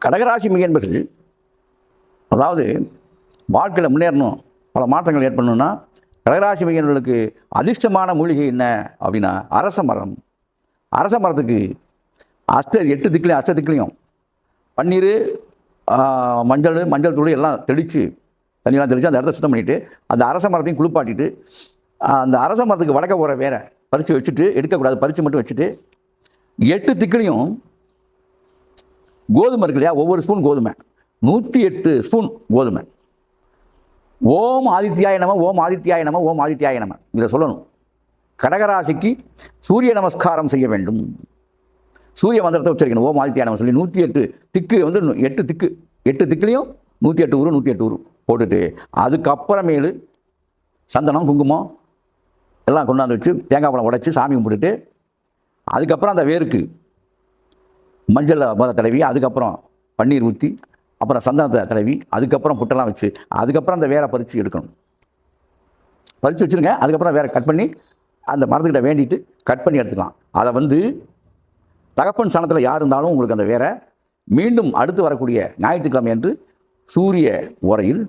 கடகராசி மிகன்பர்கள் அதாவது வாழ்க்கையில் முன்னேறணும் பல மாற்றங்கள் ஏற்படணும்னா கடகராசி மிகன்பர்களுக்கு அதிர்ஷ்டமான மூலிகை என்ன அப்படின்னா அரச மரம். அரச மரத்துக்கு அஷ்ட எட்டு திக்கிலையும் அஷ்ட திக்கிலையும் பன்னீர் மஞ்சள் மஞ்சள் தூள் எல்லாம் தெளித்து தண்ணியெல்லாம் தெளித்து அந்த இடத்த சுத்தம் பண்ணிவிட்டு அந்த அரச மரத்தையும் குளிப்பாட்டிட்டு அந்த அரச மரத்துக்கு வடக்க போகிற வேற பறித்து வச்சுட்டு எடுக்கக்கூடாது பறித்து மட்டும் வச்சுட்டு எட்டு திக்கிலையும் கோதுமை இருக்கு இல்லையா? ஒவ்வொரு ஸ்பூன் கோதுமை. நூற்றி எட்டு ஸ்பூன் கோதுமை. ஓம் ஆதித்யாய நம ஓம் ஆதித்யாய நம ஓம் ஆதித்யாய நம. இதை சொல்லணும். கடகராசிக்கு சூரிய நமஸ்காரம் செய்ய வேண்டும். சூரிய மந்திரத்தை உச்சரிக்கணும். ஓம் ஆதித்யா நம சொல்லி நூற்றி எட்டு திக்கு வந்து எட்டு திக்கு. எட்டு திக்குலையும் நூற்றி எட்டு ஊரு நூற்றி எட்டு ஊரு போட்டுட்டு அதுக்கப்புறமேலு சந்தனம் குங்குமம் எல்லாம் கொண்டாந்து வச்சு தேங்காய் பழம் உடைச்சி சாமி கும்பிட்டுட்டு அதுக்கப்புறம் அந்த வேருக்கு மஞ்சள் முதல் தடவி அதுக்கப்புறம் பன்னீர் ஊற்றி அப்புறம் சந்தனத்தை தடவி அதுக்கப்புறம் புட்டெல்லாம் வச்சு அதுக்கப்புறம் அந்த வேரை பறித்து எடுக்கணும். பறித்து வச்சுருங்க அதுக்கப்புறம் வேற கட் பண்ணி அந்த மரத்துக்கிட்ட வேண்டிட்டு கட் பண்ணி எடுத்துக்கலாம். அதை வந்து தகப்பன் சனத்தில் யார் இருந்தாலும் உங்களுக்கு அந்த வேற மீண்டும் அடுத்து வரக்கூடிய ஞாயிற்றுக்கிழமை என்று சூரிய உரையில்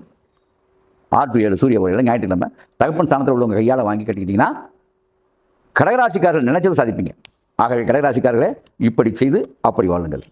ஆறு ஏழு சூரிய உரையில் ஞாயிற்றுக்கிழமை தகப்பன் ஸ்தானத்தில் உள்ளவங்க கையால் வாங்கி கட்டிக்கிட்டிங்கன்னா கடகராசிக்காரர்கள் நினைச்சதை சாதிப்பீங்க. ஆகவே கடகராசிக்காரர்களே இப்படி செய்து அப்படி வாழுங்கள்.